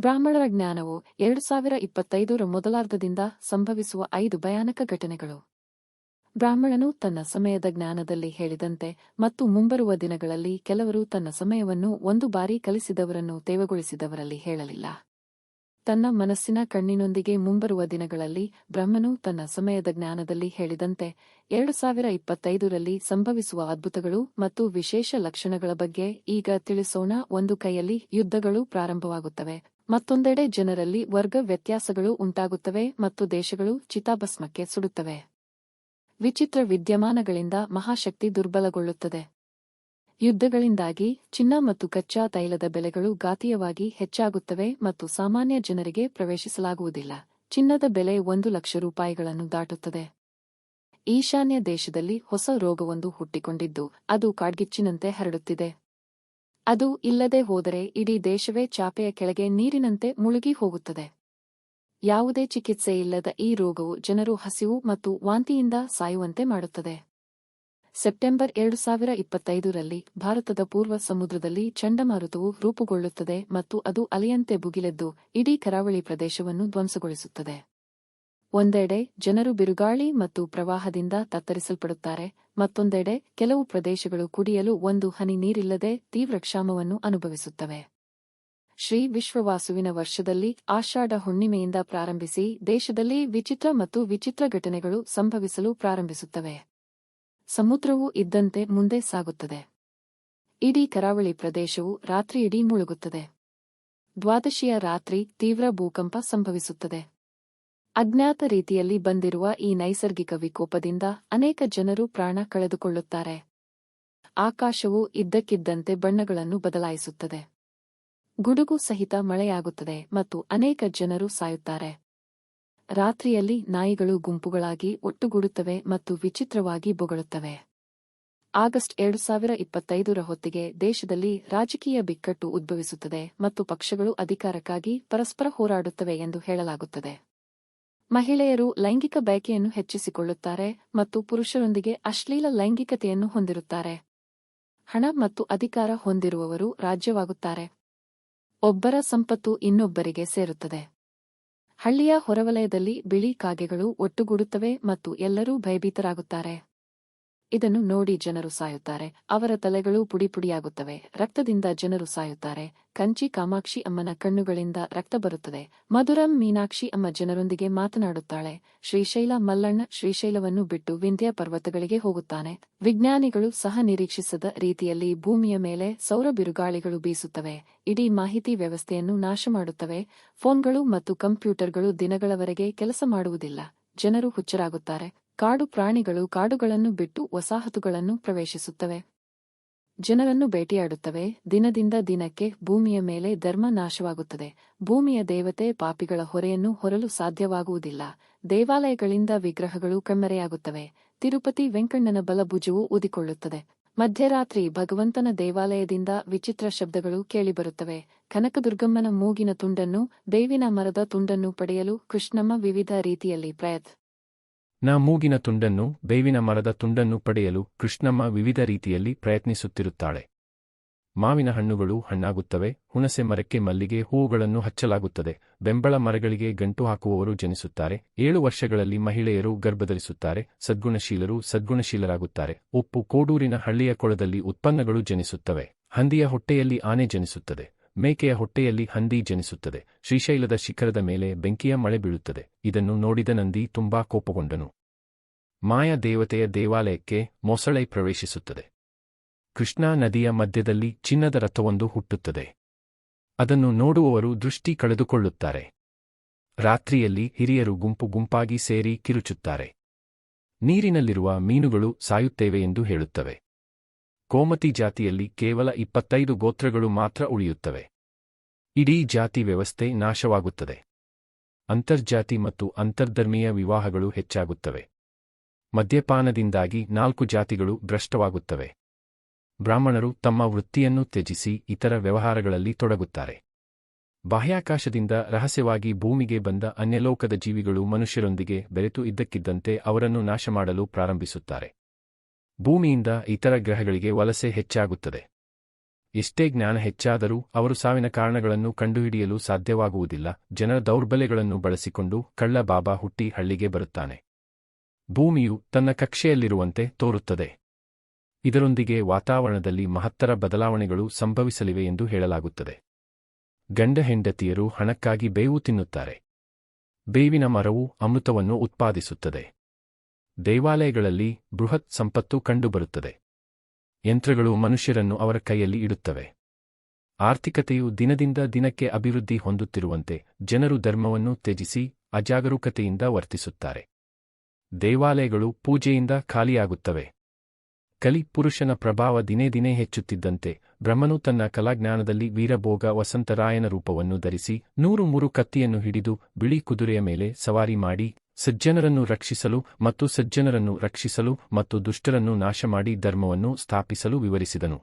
ಬ್ರಾಹ್ಮಣರ ಜ್ಞಾನವು ಎರಡು ಸಾವಿರ ಇಪ್ಪತ್ತೈದರ ಮೊದಲಾರ್ಧದಿಂದ ಸಂಭವಿಸುವ ಐದು ಭಯಾನಕ ಘಟನೆಗಳು. ಬ್ರಾಹ್ಮಣನು ತನ್ನ ಸಮಯದ ಜ್ಞಾನದಲ್ಲಿ ಹೇಳಿದಂತೆ ಮತ್ತು ಮುಂಬರುವ ದಿನಗಳಲ್ಲಿ ಕೆಲವರು ತನ್ನ ಸಮಯವನ್ನು ಒಂದು ಬಾರಿ ಕಲಿಸಿದವರನ್ನು ತೇವಗೊಳಿಸಿದವರಲ್ಲಿ ಹೇಳಲಿಲ್ಲ. ತನ್ನ ಮನಸ್ಸಿನ ಕಣ್ಣಿನೊಂದಿಗೆ ಮುಂಬರುವ ದಿನಗಳಲ್ಲಿ ಬ್ರಹ್ಮನು ತನ್ನ ಸಮಯದ ಜ್ಞಾನದಲ್ಲಿ ಹೇಳಿದಂತೆ ಎರಡು ಸಾವಿರ ಇಪ್ಪತ್ತೈದರಲ್ಲಿ ಸಂಭವಿಸುವ ಅದ್ಭುತಗಳು ಮತ್ತು ವಿಶೇಷ ಲಕ್ಷಣಗಳ ಬಗ್ಗೆ ಈಗ ತಿಳಿಸೋಣ. ಒಂದು ಕೈಯಲ್ಲಿ ಯುದ್ಧಗಳು ಪ್ರಾರಂಭವಾಗುತ್ತವೆ. ಮತ್ತೊಂದೆಡೆ ಜನರಲ್ಲಿ ವರ್ಗ ವ್ಯತ್ಯಾಸಗಳು ಉಂಟಾಗುತ್ತವೆ ಮತ್ತು ದೇಶಗಳು ಚಿತಾಭಸ್ಮಕ್ಕೆ ಸುಡುತ್ತವೆ. ವಿಚಿತ್ರ ವಿದ್ಯಮಾನಗಳಿಂದ ಮಹಾಶಕ್ತಿ ದುರ್ಬಲಗೊಳ್ಳುತ್ತದೆ. ಯುದ್ಧಗಳಿಂದಾಗಿ ಚಿನ್ನ ಮತ್ತು ಕಚ್ಚಾ ತೈಲದ ಬೆಲೆಗಳು ಘಾತೀಯವಾಗಿ ಹೆಚ್ಚಾಗುತ್ತವೆ ಮತ್ತು ಸಾಮಾನ್ಯ ಜನರಿಗೆ ಪ್ರವೇಶಿಸಲಾಗುವುದಿಲ್ಲ. ಚಿನ್ನದ ಬೆಲೆ ಒಂದು ಲಕ್ಷ ರೂಪಾಯಿಗಳನ್ನು ದಾಟುತ್ತದೆ. ಈಶಾನ್ಯ ದೇಶದಲ್ಲಿ ಹೊಸ ರೋಗವೊಂದು ಹುಟ್ಟಿಕೊಂಡಿದ್ದು, ಅದು ಕಾಡ್ಗಿಚ್ಚಿನಂತೆ ಹರಡುತ್ತಿದೆ. ಅದು ಇಲ್ಲದೆ ಹೋದರೆ ಇಡೀ ದೇಶವೇ ಚಾಪೆಯ ಕೆಳಗೆ ನೀರಿನಂತೆ ಮುಳುಗಿ ಹೋಗುತ್ತದೆ. ಯಾವುದೇ ಚಿಕಿತ್ಸೆ ಇಲ್ಲದ ಈ ರೋಗವು ಜನರು ಹಸಿವು ಮತ್ತು ವಾಂತಿಯಿಂದ ಸಾಯುವಂತೆ ಮಾಡುತ್ತದೆ. ಸೆಪ್ಟೆಂಬರ್ ಎರಡು ಸಾವಿರ ಇಪ್ಪತ್ತೈದರಲ್ಲಿ ಭಾರತದ ಪೂರ್ವ ಸಮುದ್ರದಲ್ಲಿ ಚಂಡಮಾರುತವು ರೂಪುಗೊಳ್ಳುತ್ತದೆ ಮತ್ತು ಅದು ಅಲೆಯಂತೆ ಭುಗಿಲೆದ್ದು ಇಡೀ ಕರಾವಳಿ ಪ್ರದೇಶವನ್ನು ಧ್ವಂಸಗೊಳಿಸುತ್ತದೆ. ಒಂದೆಡೆ ಜನರು ಬಿರುಗಾಳಿ ಮತ್ತು ಪ್ರವಾಹದಿಂದ ತತ್ತರಿಸಲ್ಪಡುತ್ತಾರೆ, ಮತ್ತೊಂದೆಡೆ ಕೆಲವು ಪ್ರದೇಶಗಳು ಕುಡಿಯಲು ಒಂದು ಹನಿ ನೀರಿಲ್ಲದೆ ತೀವ್ರ ಕ್ಷಾಮವನ್ನು ಅನುಭವಿಸುತ್ತವೆ. ಶ್ರೀ ವಿಶ್ವವಾಸುವಿನ ವರ್ಷದಲ್ಲಿ ಆಷಾಢ ಹುಣ್ಣಿಮೆಯಿಂದ ಪ್ರಾರಂಭಿಸಿ ದೇಶದಲ್ಲಿ ವಿಚಿತ್ರ ಮತ್ತು ವಿಚಿತ್ರ ಘಟನೆಗಳು ಸಂಭವಿಸಲು ಪ್ರಾರಂಭಿಸುತ್ತವೆ. ಸಮುದ್ರವು ಇದ್ದಂತೆ ಮುಂದೆ ಸಾಗುತ್ತದೆ. ಇಡೀ ಕರಾವಳಿ ಪ್ರದೇಶವು ರಾತ್ರಿಯಿಡೀ ಮುಳುಗುತ್ತದೆ. ದ್ವಾದಶಿಯ ರಾತ್ರಿ ತೀವ್ರ ಭೂಕಂಪ ಸಂಭವಿಸುತ್ತದೆ. ಅಜ್ಞಾತ ರೀತಿಯಲ್ಲಿ ಬಂದಿರುವ ಈ ನೈಸರ್ಗಿಕ ವಿಕೋಪದಿಂದ ಅನೇಕ ಜನರು ಪ್ರಾಣ ಕಳೆದುಕೊಳ್ಳುತ್ತಾರೆ. ಆಕಾಶವು ಇದ್ದಕ್ಕಿದ್ದಂತೆ ಬಣ್ಣಗಳನ್ನು ಬದಲಾಯಿಸುತ್ತದೆ. ಗುಡುಗು ಸಹಿತ ಮಳೆಯಾಗುತ್ತದೆ ಮತ್ತು ಅನೇಕ ಜನರು ಸಾಯುತ್ತಾರೆ. ರಾತ್ರಿಯಲ್ಲಿ ನಾಯಿಗಳು ಗುಂಪುಗಳಾಗಿ ಒಟ್ಟುಗೂಡುತ್ತವೆ ಮತ್ತು ವಿಚಿತ್ರವಾಗಿ ಬೊಗಳುತ್ತವೆ. ಆಗಸ್ಟ್ ಎರಡು ಸಾವಿರ ಇಪ್ಪತ್ತೈದರ ಹೊತ್ತಿಗೆ ದೇಶದಲ್ಲಿ ರಾಜಕೀಯ ಬಿಕ್ಕಟ್ಟು ಉದ್ಭವಿಸುತ್ತದೆ ಮತ್ತು ಪಕ್ಷಗಳು ಅಧಿಕಾರಕ್ಕಾಗಿ ಪರಸ್ಪರ ಹೋರಾಡುತ್ತವೆ ಎಂದು ಹೇಳಲಾಗುತ್ತದೆ. ಮಹಿಳೆಯರು ಲೈಂಗಿಕ ಬಯಕೆಯನ್ನು ಹೆಚ್ಚಿಸಿಕೊಳ್ಳುತ್ತಾರೆ ಮತ್ತು ಪುರುಷರೊಂದಿಗೆ ಅಶ್ಲೀಲ ಲೈಂಗಿಕತೆಯನ್ನು ಹೊಂದಿರುತ್ತಾರೆ. ಹಣ ಮತ್ತು ಅಧಿಕಾರ ಹೊಂದಿರುವವರು ರಾಜ್ಯವಾಗುತ್ತಾರೆ. ಒಬ್ಬರ ಸಂಪತ್ತು ಇನ್ನೊಬ್ಬರಿಗೆ ಸೇರುತ್ತದೆ. ಹಳ್ಳಿಯ ಹೊರವಲಯದಲ್ಲಿ ಬಿಳಿ ಕಾಗೆಗಳು ಒಟ್ಟುಗೂಡುತ್ತವೆ ಮತ್ತು ಎಲ್ಲರೂ ಭಯಭೀತರಾಗುತ್ತಾರೆ. ಇದನ್ನು ನೋಡಿ ಜನರು ಸಾಯುತ್ತಾರೆ. ಅವರ ತಲೆಗಳು ಪುಡಿಪುಡಿಯಾಗುತ್ತವೆ. ರಕ್ತದಿಂದ ಜನರು ಸಾಯುತ್ತಾರೆ. ಕಂಚಿ ಕಾಮಾಕ್ಷಿ ಅಮ್ಮನ ಕಣ್ಣುಗಳಿಂದ ರಕ್ತ ಬರುತ್ತದೆ. ಮಧುರಂ ಮೀನಾಕ್ಷಿ ಅಮ್ಮ ಜನರೊಂದಿಗೆ ಮಾತನಾಡುತ್ತಾಳೆ. ಶ್ರೀಶೈಲ ಮಲ್ಲಣ್ಣ ಶ್ರೀಶೈಲವನ್ನು ಬಿಟ್ಟು ವಿಂಧ್ಯ ಪರ್ವತಗಳಿಗೆ ಹೋಗುತ್ತಾನೆ. ವಿಜ್ಞಾನಿಗಳು ಸಹ ನಿರೀಕ್ಷಿಸದ ರೀತಿಯಲ್ಲಿ ಭೂಮಿಯ ಮೇಲೆ ಸೌರ ಬಿರುಗಾಳಿಗಳು ಬೀಸುತ್ತವೆ. ಇಡೀ ಮಾಹಿತಿ ವ್ಯವಸ್ಥೆಯನ್ನು ನಾಶ ಮಾಡುತ್ತವೆ. ಫೋನ್ಗಳು ಮತ್ತು ಕಂಪ್ಯೂಟರ್ಗಳು ದಿನಗಳವರೆಗೆ ಕೆಲಸ ಮಾಡುವುದಿಲ್ಲ. ಜನರು ಹುಚ್ಚರಾಗುತ್ತಾರೆ. ಕಾಡು ಪ್ರಾಣಿಗಳು ಕಾಡುಗಳನ್ನು ಬಿಟ್ಟು ವಸಾಹತುಗಳನ್ನು ಪ್ರವೇಶಿಸುತ್ತವೆ. ಜನರನ್ನು ಭೇಟಿಯಾಡುತ್ತವೆ ದಿನದಿಂದ ದಿನಕ್ಕೆ ಭೂಮಿಯ ಮೇಲೆ ಧರ್ಮ ನಾಶವಾಗುತ್ತದೆ. ಭೂಮಿಯ ದೇವತೆ ಪಾಪಿಗಳ ಹೊರೆಯನ್ನು ಹೊರಲು ಸಾಧ್ಯವಾಗುವುದಿಲ್ಲ. ದೇವಾಲಯಗಳಿಂದ ವಿಗ್ರಹಗಳು ಕಣ್ಮರೆಯಾಗುತ್ತವೆ. ತಿರುಪತಿ ವೆಂಕಣ್ಣನ ಬಲಭುಜವು ಊದಿಕೊಳ್ಳುತ್ತದೆ. ಮಧ್ಯರಾತ್ರಿ ಭಗವಂತನ ದೇವಾಲಯದಿಂದ ವಿಚಿತ್ರ ಶಬ್ದಗಳು ಕೇಳಿಬರುತ್ತವೆ. ಕನಕದುರ್ಗಮ್ಮನ ಮೂಗಿನ ತುಂಡನ್ನು, ಬೇವಿನ ಮರದ ತುಂಡನ್ನು ಪಡೆಯಲು ಕೃಷ್ಣಮ್ಮ ವಿವಿಧ ರೀತಿಯಲ್ಲಿ ಪ್ರಯತ್ನ ನ ಮೂಗಿನ ತುಂಡನ್ನು, ಬೇವಿನ ಮರದ ತುಂಡನ್ನು ಪಡೆಯಲು ಕೃಷ್ಣಮ್ಮ ವಿವಿಧ ರೀತಿಯಲ್ಲಿ ಪ್ರಯತ್ನಿಸುತ್ತಿರುತ್ತಾಳೆ. ಮಾವಿನ ಹಣ್ಣುಗಳು ಹಣ್ಣಾಗುತ್ತವೆ, ಹುಣಸೆ ಮರಕ್ಕೆ ಮಲ್ಲಿಗೆ ಹೂವುಗಳನ್ನು ಹಚ್ಚಲಾಗುತ್ತದೆ, ಬೆಂಬಳ ಮರಗಳಿಗೆ ಗಂಟು ಹಾಕುವವರು ಜನಿಸುತ್ತಾರೆ, ಏಳು ವರ್ಷಗಳಲ್ಲಿ ಮಹಿಳೆಯರು ಗರ್ಭಧರಿಸುತ್ತಾರೆ, ಸದ್ಗುಣಶೀಲರು ಸದ್ಗುಣಶೀಲರಾಗುತ್ತಾರೆ, ಉಪ್ಪು, ಕೋಡೂರಿನ ಹಳ್ಳಿಯ ಕೊಳದಲ್ಲಿ ಉತ್ಪನ್ನಗಳು ಜನಿಸುತ್ತವೆ, ಹಂದಿಯ ಹೊಟ್ಟೆಯಲ್ಲಿ ಆನೆ ಜನಿಸುತ್ತದೆ. ಮೇಕೆಯ ಹೊಟ್ಟೆಯಲ್ಲಿ ಹಂದಿ ಜನಿಸುತ್ತದೆ. ಶ್ರೀಶೈಲದ ಶಿಖರದ ಮೇಲೆ ಬೆಂಕಿಯ ಮಳೆ ಬೀಳುತ್ತದೆ. ಇದನ್ನು ನೋಡಿದ ನಂದಿ ತುಂಬಾ ಕೋಪಗೊಂಡನು. ಮಾಯ ದೇವತೆಯ ದೇವಾಲಯಕ್ಕೆ ಮೊಸಳೆ ಪ್ರವೇಶಿಸುತ್ತದೆ. ಕೃಷ್ಣಾ ನದಿಯ ಮಧ್ಯದಲ್ಲಿ ಚಿನ್ನದ ರಥವೊಂದು ಹುಟ್ಟುತ್ತದೆ. ಅದನ್ನು ನೋಡುವವರು ದೃಷ್ಟಿ ಕಳೆದುಕೊಳ್ಳುತ್ತಾರೆ. ರಾತ್ರಿಯಲ್ಲಿ ಹಿರಿಯರು ಗುಂಪು ಗುಂಪಾಗಿ ಸೇರಿ ಕಿರುಚುತ್ತಾರೆ. ನೀರಿನಲ್ಲಿರುವ ಮೀನುಗಳು ಸಾಯುತ್ತೇವೆ ಎಂದು ಹೇಳುತ್ತವೆ. ಕೋಮತಿ ಜಾತಿಯಲ್ಲಿ ಕೇವಲ ಇಪ್ಪತ್ತೈದು ಗೋತ್ರಗಳು ಮಾತ್ರ ಉಳಿಯುತ್ತವೆ. ಇಡೀ ಜಾತಿ ವ್ಯವಸ್ಥೆ ನಾಶವಾಗುತ್ತದೆ. ಅಂತರ್ಜಾತಿ ಮತ್ತು ಅಂತರ್ಧರ್ಮೀಯ ವಿವಾಹಗಳು ಹೆಚ್ಚಾಗುತ್ತವೆ. ಮದ್ಯಪಾನದಿಂದಾಗಿ ನಾಲ್ಕು ಜಾತಿಗಳು ಭ್ರಷ್ಟವಾಗುತ್ತವೆ. ಬ್ರಾಹ್ಮಣರು ತಮ್ಮ ವೃತ್ತಿಯನ್ನು ತ್ಯಜಿಸಿ ಇತರ ವ್ಯವಹಾರಗಳಲ್ಲಿ ತೊಡಗುತ್ತಾರೆ. ಬಾಹ್ಯಾಕಾಶದಿಂದ ರಹಸ್ಯವಾಗಿ ಭೂಮಿಗೆ ಬಂದ ಅನ್ಯಲೋಕದ ಜೀವಿಗಳು ಮನುಷ್ಯರೊಂದಿಗೆ ಬೆರೆತು ಇದ್ದಕ್ಕಿದ್ದಂತೆ ಅವರನ್ನು ನಾಶಮಾಡಲು ಪ್ರಾರಂಭಿಸುತ್ತಾರೆ. ಭೂಮಿಯಿಂದ ಇತರ ಗ್ರಹಗಳಿಗೆ ವಲಸೆ ಹೆಚ್ಚಾಗುತ್ತದೆ. ಎಷ್ಟೇ ಜ್ಞಾನ ಹೆಚ್ಚಾದರೂ ಅವರು ಸಾವಿನ ಕಾರಣಗಳನ್ನು ಕಂಡುಹಿಡಿಯಲು ಸಾಧ್ಯವಾಗುವುದಿಲ್ಲ. ಜನರ ದೌರ್ಬಲ್ಯಗಳನ್ನು ಬಳಸಿಕೊಂಡು ಕಳ್ಳ ಬಾಬಾ ಹುಟ್ಟಿ ಹಳ್ಳಿಗೆ ಬರುತ್ತಾನೆ. ಭೂಮಿಯು ತನ್ನ ಕಕ್ಷೆಯಲ್ಲಿರುವಂತೆ ತೋರುತ್ತದೆ. ಇದರೊಂದಿಗೆ ವಾತಾವರಣದಲ್ಲಿ ಮಹತ್ತರ ಬದಲಾವಣೆಗಳು ಸಂಭವಿಸಲಿವೆ ಎಂದು ಹೇಳಲಾಗುತ್ತದೆ. ಗಂಡ ಹೆಂಡತಿಯರು ಹಣಕ್ಕಾಗಿ ಬೇವು ತಿನ್ನುತ್ತಾರೆ. ಬೇವಿನ ಮರವು ಅಮೃತವನ್ನು ಉತ್ಪಾದಿಸುತ್ತದೆ. ದೇವಾಲಯಗಳಲ್ಲಿ ಬೃಹತ್ ಸಂಪತ್ತು ಕಂಡುಬರುತ್ತದೆ. ಯಂತ್ರಗಳು ಮನುಷ್ಯರನ್ನು ಅವರ ಕೈಯಲ್ಲಿ ಇಡುತ್ತವೆ. ಆರ್ಥಿಕತೆಯು ದಿನದಿಂದ ದಿನಕ್ಕೆ ಅಭಿವೃದ್ಧಿ ಹೊಂದುತ್ತಿರುವಂತೆ ಜನರು ಧರ್ಮವನ್ನು ತ್ಯಜಿಸಿ ಅಜಾಗರೂಕತೆಯಿಂದ ವರ್ತಿಸುತ್ತಾರೆ. ದೇವಾಲಯಗಳು ಪೂಜೆಯಿಂದ ಖಾಲಿಯಾಗುತ್ತವೆ. ಕಲಿ ಪುರುಷನ ಪ್ರಭಾವ ದಿನೇ ದಿನೇ ಹೆಚ್ಚುತ್ತಿದ್ದಂತೆ ಬ್ರಹ್ಮನು ತನ್ನ ಕಲಾಜ್ಞಾನದಲ್ಲಿ ವೀರಭೋಗ ವಸಂತರಾಯನ ರೂಪವನ್ನು ಧರಿಸಿ ನೂರು ಮೂರು ಕತ್ತಿಯನ್ನು ಹಿಡಿದು ಬಿಳಿ ಕುದುರೆಯ ಮೇಲೆ ಸವಾರಿ ಮಾಡಿ ಸಜ್ಜನರನ್ನು ರಕ್ಷಿಸಲು ಮತ್ತು ಸಜ್ಜನರನ್ನು ರಕ್ಷಿಸಲು ಮತ್ತು ದುಷ್ಟರನ್ನು ನಾಶಮಾಡಿ ಧರ್ಮವನ್ನು ಸ್ಥಾಪಿಸಲು ವಿವರಿಸಿದನು.